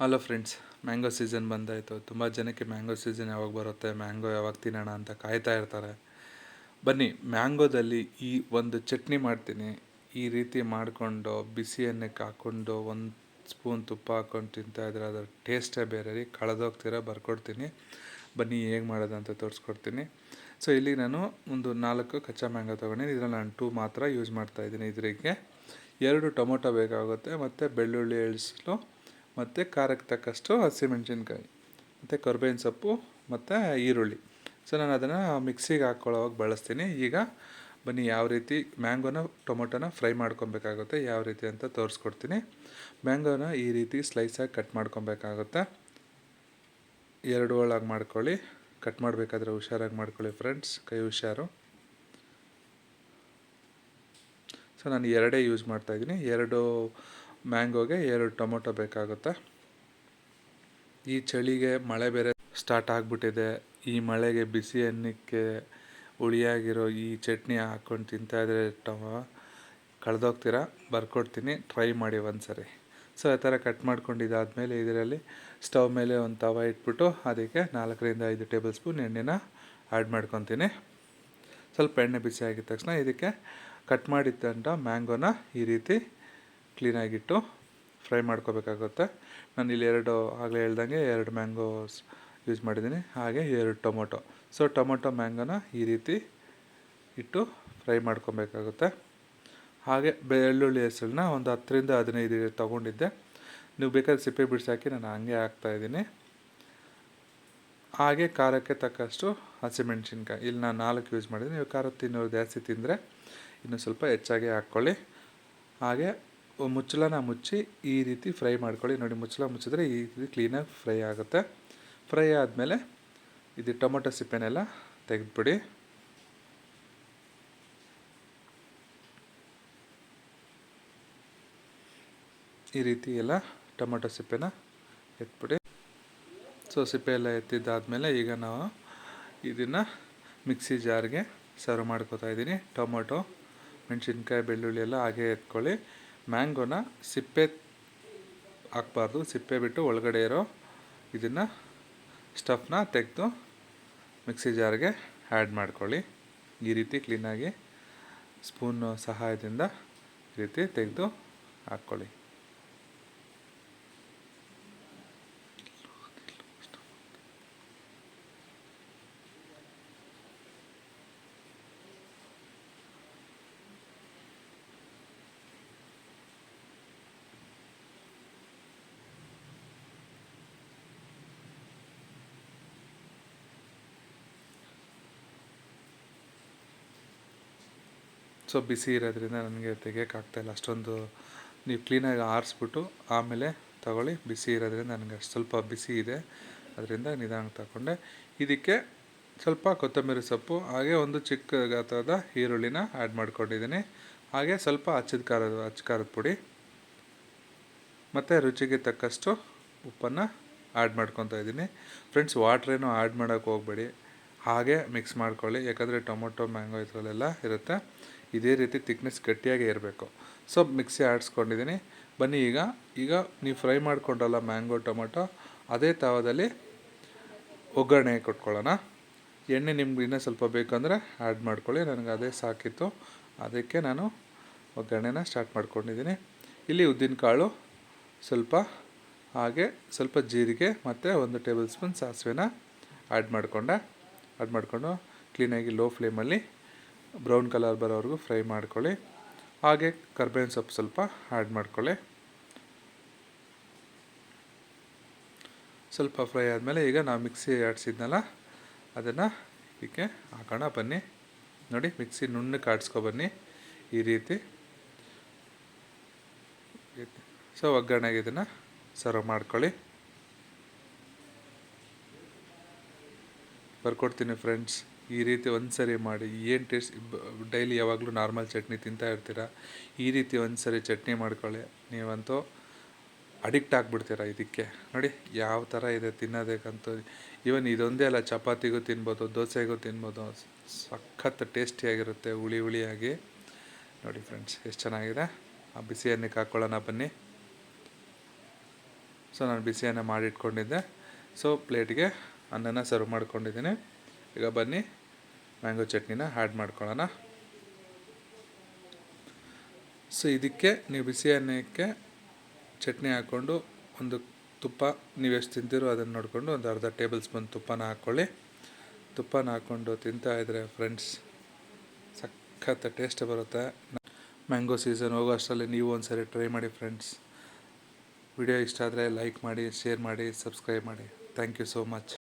Hello friends mango season ಬಂದಾಯಿತು. ತುಂಬ ಜನಕ್ಕೆ ಮ್ಯಾಂಗೋ ಸೀಸನ್ ಯಾವಾಗ ಬರುತ್ತೆ ಮ್ಯಾಂಗೋ ಯಾವಾಗ ತಿನ್ನೋಣ ಅಂತ ಕಾಯ್ತಾ ಇರ್ತಾರೆ. ಬನ್ನಿ ಮ್ಯಾಂಗೋದಲ್ಲಿ ಈ ಒಂದು ಚಟ್ನಿ ಮಾಡ್ತೀನಿ. ಈ ರೀತಿ ಮಾಡಿಕೊಂಡು ಬಿಸಿ ಅನ್ನಕ್ಕೆ ಹಾಕ್ಕೊಂಡು ಒಂದು ಸ್ಪೂನ್ ತುಪ್ಪ ಹಾಕ್ಕೊಂಡು ತಿಂತಾ ಇದ್ರೆ ಅದರ ಟೇಸ್ಟೇ ಬೇರೆ ರೀ, ಕಳೆದೋಗ್ತೀರ ಬರ್ಕೊಡ್ತೀನಿ. ಬನ್ನಿ, ಹೇಗೆ ಮಾಡೋದು ಅಂತ ತೋರಿಸ್ಕೊಡ್ತೀನಿ. ಸೊ ಇಲ್ಲಿ ನಾನು ಒಂದು ನಾಲ್ಕು ಕಚ್ಚಾ ಮ್ಯಾಂಗೋ ತೊಗೊಂಡಿನಿ ಇದರಲ್ಲಿ ನಾನು ಟೂ ಮಾತ್ರ ಯೂಸ್ ಮಾಡ್ತಾಯಿದ್ದೀನಿ ಇದರಿಗೆ. ಎರಡು ಟೊಮೊಟೊ ಬೇಕಾಗುತ್ತೆ, ಮತ್ತು ಬೆಳ್ಳುಳ್ಳಿ ಎಳ್ಸಲು ಮತ್ತು ಖಾರಕ್ಕೆ ತಕ್ಕಷ್ಟು ಹಸಿಮೆಣಸಿನ್ಕಾಯಿ ಮತ್ತು ಕರ್ಬೇವಿನ ಸೊಪ್ಪು, ಮತ್ತು ಈರುಳ್ಳಿ. ಸೊ ನಾನು ಅದನ್ನು ಮಿಕ್ಸಿಗೆ ಹಾಕ್ಕೊಳ್ಳೋವಾಗ ಬಳಸ್ತೀನಿ. ಈಗ ಬನ್ನಿ, ಯಾವ ರೀತಿ ಮ್ಯಾಂಗೋನ, ಟೊಮೊಟೊನ ಫ್ರೈ ಮಾಡ್ಕೊಬೇಕಾಗುತ್ತೆ, ಯಾವ ರೀತಿ ಅಂತ ತೋರಿಸ್ಕೊಡ್ತೀನಿ. ಮ್ಯಾಂಗೋನ ಈ ರೀತಿ ಸ್ಲೈಸಾಗಿ ಕಟ್ ಮಾಡ್ಕೊಬೇಕಾಗುತ್ತೆ. ಎರಡು ಒಳಗೆ ಮಾಡ್ಕೊಳ್ಳಿ. ಕಟ್ ಮಾಡಬೇಕಾದ್ರೆ ಹುಷಾರಾಗಿ ಮಾಡ್ಕೊಳ್ಳಿ ಫ್ರೆಂಡ್ಸ್, ಕೈ ಹುಷಾರು. ಸೊ ನಾನು ಎರಡೇ ಯೂಸ್ ಮಾಡ್ತಾಯಿದ್ದೀನಿ ಎರಡು ಮ್ಯಾಂಗೋಗೆ ಎರಡು ಟೊಮೊಟೊ ಬೇಕಾಗುತ್ತೆ. ಈ ಚಳಿಗೆ ಮಳೆ ಬೇರೆ ಸ್ಟಾರ್ಟ್ ಆಗಿಬಿಟ್ಟಿದೆ. ಈ ಮಳೆಗೆ ಬಿಸಿ ಅನ್ನಕ್ಕೆ ಹುಳಿಯಾಗಿರೋ ಈ ಚಟ್ನಿ ಹಾಕ್ಕೊಂಡು ತಿಂತಾಯಿದ್ರೆ ಟಮ ಕಳೆದೋಗ್ತೀರಾ? ಬರ್ಕೊಡ್ತೀನಿ. ಟ್ರೈ ಮಾಡಿ ಒಂದು ಸರಿ ಸೊ ಆ ಥರ ಕಟ್ ಮಾಡ್ಕೊಂಡಿದ್ದಾದಮೇಲೆ ಇದರಲ್ಲಿ ಸ್ಟವ್ ಮೇಲೆ ಒಂದು ತವ ಇಟ್ಬಿಟ್ಟು ಅದಕ್ಕೆ ನಾಲ್ಕರಿಂದ ಐದು ಟೇಬಲ್ ಸ್ಪೂನ್ ಎಣ್ಣೆನ ಆ್ಯಡ್ ಮಾಡ್ಕೊತೀನಿ. ಸ್ವಲ್ಪ ಎಣ್ಣೆ ಬಿಸಿ ಆಗಿದ ತಕ್ಷಣ ಇದಕ್ಕೆ ಕಟ್ ಮಾಡಿದ್ದಂಥ ಮ್ಯಾಂಗೋನ ಈ ರೀತಿ ಕ್ಲೀನಾಗಿಟ್ಟು ಫ್ರೈ ಮಾಡ್ಕೋಬೇಕಾಗುತ್ತೆ. ನಾನು ಇಲ್ಲಿ ಎರಡು ಆಗಲೇ ಹೇಳ್ದಂಗೆ ಎರಡು ಮ್ಯಾಂಗೋಸ್ ಯೂಸ್ ಮಾಡಿದ್ದೀನಿ. ಹಾಗೆ ಎರಡು ಟೊಮೊಟೊ. ಸೊ ಟೊಮೊಟೊ ಮ್ಯಾಂಗೋನ ಈ ರೀತಿ ಇಟ್ಟು ಫ್ರೈ ಮಾಡ್ಕೊಬೇಕಾಗುತ್ತೆ. ಹಾಗೆ ಬೆಳ್ಳುಳ್ಳಿ ಹೆಸರನ್ನ ಒಂದು ಹತ್ತರಿಂದ ಹದಿನೈದು ತೊಗೊಂಡಿದ್ದೆ. ನೀವು ಬೇಕಾದ್ರೆ ಸಿಪ್ಪೆ ಬಿಡಿಸಾಕಿ ನಾನು ಹಂಗೆ ಹಾಕ್ತಾಯಿದ್ದೀನಿ ಹಾಗೆ ಖಾರಕ್ಕೆ ತಕ್ಕಷ್ಟು ಹಸಿಮೆಣ್ಸಿನ್ಕಾಯಿ. ಇಲ್ಲಿ ನಾನು ನಾಲ್ಕು ಯೂಸ್ ಮಾಡಿದ್ದೀನಿ. ನೀವು ಖಾರ ತಿನ್ನೋರು ಜಾಸ್ತಿ ತಿಂದರೆ ಇನ್ನೂ ಸ್ವಲ್ಪ ಹೆಚ್ಚಾಗಿ ಹಾಕ್ಕೊಳ್ಳಿ. ಹಾಗೆ ಮುಚ್ಚಳನ ಮುಚ್ಚಿ ಈ ರೀತಿ ಫ್ರೈ ಮಾಡ್ಕೊಳ್ಳಿ. ನೋಡಿ, ಮುಚ್ಚಳ ಮುಚ್ಚಿದ್ರೆ ಈ ರೀತಿ ಕ್ಲೀನಾಗಿ ಫ್ರೈ ಆಗುತ್ತೆ. ಫ್ರೈ ಆದಮೇಲೆ ಇದು ಟೊಮೊಟೊ ಸಿಪ್ಪೆನೆಲ್ಲ ತೆಗೆದುಬಿಡಿ. ಈ ರೀತಿ ಎಲ್ಲ ಟೊಮೊಟೊ ಸಿಪ್ಪೆನ ಎತ್ಬಿಡಿ. ಸೊ, ಸಿಪ್ಪೆ ಎಲ್ಲ ಎತ್ತಿದ್ದಾದಮೇಲೆ ಈಗ ನಾವು ಇದನ್ನು ಮಿಕ್ಸಿ ಜಾರ್ಗೆ ಸರ್ವ್ ಮಾಡ್ಕೋತಾ ಇದ್ದೀನಿ. ಟೊಮೊಟೊ, ಮೆಣಸಿನ್ಕಾಯಿ, ಬೆಳ್ಳುಳ್ಳಿ ಎಲ್ಲ ಹಾಗೆ ಎತ್ಕೊಳ್ಳಿ. ಮ್ಯಾಂಗೋನ ಸಿಪ್ಪೆ ಹಾಕ್ಬಾರ್ದು, ಸಿಪ್ಪೆ ಬಿಟ್ಟು ಒಳಗಡೆ ಇರೋ ಇದನ್ನು ಸ್ಟಫ್ನ ತೆಗೆದು ಮಿಕ್ಸಿ ಜಾರ್ಗೆ ಆ್ಯಡ್ ಮಾಡ್ಕೊಳ್ಳಿ. ಈ ರೀತಿ ಕ್ಲೀನಾಗಿ ಸ್ಪೂನ್ ಸಹಾಯದಿಂದ ಈ ರೀತಿ ತೆಗೆದು ಹಾಕ್ಕೊಳ್ಳಿ. ಸೊ ಬಿಸಿ ಇರೋದ್ರಿಂದ ನನಗೆ ತೆಗಿಯೋಕ್ಕಾಗ್ತಾಯಿಲ್ಲ ಅಷ್ಟೊಂದು ನೀವು ಕ್ಲೀನಾಗಿ ಆರಿಸ್ಬಿಟ್ಟು ಆಮೇಲೆ ತಗೊಳ್ಳಿ. ಬಿಸಿ ಇರೋದ್ರಿಂದ ನನಗೆ ಅಷ್ಟು ಸ್ವಲ್ಪ ಬಿಸಿ ಇದೆ. ಅದರಿಂದ ನಿಧಾನಕ್ಕೆ ತಗೊಂಡೆ. ಇದಕ್ಕೆ ಸ್ವಲ್ಪ ಕೊತ್ತಂಬರಿ ಸೊಪ್ಪು, ಹಾಗೆ ಒಂದು ಚಿಕ್ಕ ಗಾತ್ರದ ಈರುಳ್ಳಿನ ಆ್ಯಡ್ ಮಾಡ್ಕೊಂಡಿದ್ದೀನಿ. ಹಾಗೆ ಸ್ವಲ್ಪ ಹಚ್ಚಿದ ಖಾರದ, ಹಚ್ಚ ಖಾರದ ಪುಡಿ. ಮತ್ತು ರುಚಿಗೆ ತಕ್ಕಷ್ಟು ಉಪ್ಪನ್ನು ಆ್ಯಡ್ ಮಾಡ್ಕೊತಾ ಇದ್ದೀನಿ. ಫ್ರೆಂಡ್ಸ್ ವಾಟ್ರೇನು ಆ್ಯಡ್ ಮಾಡೋಕ್ಕೆ ಹೋಗಬೇಡಿ. ಹಾಗೆ ಮಿಕ್ಸ್ ಮಾಡ್ಕೊಳ್ಳಿ. ಯಾಕಂದರೆ ಟೊಮೊಟೊ, ಮ್ಯಾಂಗೋ ಇದರಲ್ಲೆಲ್ಲ ಇರುತ್ತೆ. ಇದೇ ರೀತಿ ತಿಕ್ನೆಸ್ ಗಟ್ಟಿಯಾಗೇ ಇರಬೇಕು ಸೊ ಮಿಕ್ಸಿ ಆಡಿಸ್ಕೊಂಡಿದ್ದೀನಿ ಬನ್ನಿ ಈಗ. ಈಗ ನೀವು ಫ್ರೈ ಮಾಡಿಕೊಂಡ್ರಲ್ಲ ಮ್ಯಾಂಗೋ, ಟೊಮೊಟೊ, ಅದೇ ತವದಲ್ಲಿ ಒಗ್ಗರಣೆ ಕೊಟ್ಕೊಳ್ಳೋಣ. ಎಣ್ಣೆ ನಿಮ್ಗೆ ಇನ್ನೂ ಸ್ವಲ್ಪ ಬೇಕಂದರೆ ಆ್ಯಡ್ ಮಾಡ್ಕೊಳ್ಳಿ. ನನಗೆ ಅದೇ ಸಾಕಿತ್ತು. ಅದಕ್ಕೆ ನಾನು ಒಗ್ಗರಣೆನ ಸ್ಟಾರ್ಟ್ ಮಾಡ್ಕೊಂಡಿದ್ದೀನಿ ಇಲ್ಲಿ ಉದ್ದಿನಕಾಳು ಸ್ವಲ್ಪ ಹಾಗೆ ಸ್ವಲ್ಪ ಜೀರಿಗೆ ಮತ್ತು ಒಂದು ಟೇಬಲ್ ಸ್ಪೂನ್ ಸಾಸಿವೆನ ಆ್ಯಡ್ ಮಾಡಿಕೊಂಡೆ. ಆ್ಯಡ್ ಮಾಡಿಕೊಂಡು ಕ್ಲೀನಾಗಿ ಲೋ ಫ್ಲೇಮಲ್ಲಿ ಬ್ರೌನ್ ಕಲರ್ ಬರೋವರೆಗೂ ಫ್ರೈ ಮಾಡ್ಕೊಳ್ಳಿ. ಹಾಗೆ ಕರ್ಬೇವಿನ ಸೊಪ್ಪು ಸ್ವಲ್ಪ ಆ್ಯಡ್ ಮಾಡ್ಕೊಳ್ಳಿ. ಸ್ವಲ್ಪ ಫ್ರೈ ಆದಮೇಲೆ ಈಗ ನಾವು ಮಿಕ್ಸಿ ಆಡಿಸಿದ್ನಲ್ಲ, ಅದನ್ನು ಇದಕ್ಕೆ ಹಾಕೋಣ, ಬನ್ನಿ. ನೋಡಿ ಮಿಕ್ಸಿ ನುಣ್ಣಕ್ಕೆ ಆಡಿಸ್ಕೊ ಬನ್ನಿ ಈ ರೀತಿ. ಸೊ ಒಗ್ಗರಣೆಗೆ ಇದನ್ನು ಸರ್ವ್ ಮಾಡ್ಕೊಳ್ಳಿ. ಬರ್ಕೊಡ್ತೀನಿ ಫ್ರೆಂಡ್ಸ್ ಈ ರೀತಿ ಒಂದು ಸರಿ ಮಾಡಿ, ಏನು ಟೇಸ್ಟ್ ಡೈಲಿ ಯಾವಾಗಲೂ ನಾರ್ಮಲ್ ಚಟ್ನಿ ತಿಂತಾ ಇರ್ತೀರ, ಈ ರೀತಿ ಒಂದು ಸರಿ ಚಟ್ನಿ ಮಾಡ್ಕೊಳ್ಳಿ. ನೀವಂತೂ ಅಡಿಕ್ಟ್ ಆಗಿಬಿಡ್ತೀರ ಇದಕ್ಕೆ. ನೋಡಿ, ಯಾವ ಥರ ಇದೆ ತಿನ್ನೋದಕ್ಕಂತೂ. ಈವನ್ ಇದೊಂದೇ ಅಲ್ಲ, ಚಪಾತಿಗೂ ತಿನ್ಬೋದು, ದೋಸೆಗೂ ತಿನ್ಬೋದು, ಸಖತ್ ಟೇಸ್ಟಿಯಾಗಿರುತ್ತೆ ಹುಳಿ ಹುಳಿಯಾಗಿ. ನೋಡಿ ಫ್ರೆಂಡ್ಸ್ ಎಷ್ಟು ಚೆನ್ನಾಗಿದೆ. ಆ ಬಿಸಿ ಅನ್ನಕ್ಕೆ ಹಾಕ್ಕೊಳ್ಳೋಣ ಬನ್ನಿ. ಸೊ ನಾನು ಬಿಸಿ ಅನ್ನ ಮಾಡಿಟ್ಕೊಂಡಿದ್ದೆ ಸೊ ಪ್ಲೇಟ್ಗೆ ಅನ್ನನ ಸರ್ವ್ ಮಾಡ್ಕೊಂಡಿದ್ದೀನಿ. ಈಗ ಬನ್ನಿ ಮ್ಯಾಂಗೋ ಚಟ್ನಿನ ಆ್ಯಡ್ ಮಾಡ್ಕೊಳ್ಳೋಣ. ಸೊ ಇದಕ್ಕೆ ನೀವು ಬಿಸಿ ಅನ್ನಕ್ಕೆ ಚಟ್ನಿ ಹಾಕ್ಕೊಂಡು ಒಂದು ತುಪ್ಪ, ನೀವು ಎಷ್ಟು ತಿಂತೀರೋ ಅದನ್ನು ನೋಡಿಕೊಂಡು ಒಂದು ಅರ್ಧ ಟೇಬಲ್ ಸ್ಪೂನ್ ತುಪ್ಪನ ಹಾಕ್ಕೊಳ್ಳಿ. ತುಪ್ಪನ ಹಾಕ್ಕೊಂಡು ತಿಂತಾ ಇದ್ದರೆ ಫ್ರೆಂಡ್ಸ್ ಸಖತ್ತ ಟೇಸ್ಟ್ ಬರುತ್ತೆ. ಮ್ಯಾಂಗೋ ಸೀಸನ್ ಹೋಗೋ ಅಷ್ಟರಲ್ಲಿ ನೀವು ಒಂದು ಸರಿ ಟ್ರೈ ಮಾಡಿ ಫ್ರೆಂಡ್ಸ್ ವಿಡಿಯೋ ಇಷ್ಟ ಆದರೆ ಲೈಕ್ ಮಾಡಿ ಶೇರ್ ಮಾಡಿ ಸಬ್ಸ್ಕ್ರೈಬ್ ಮಾಡಿ. Thank you so much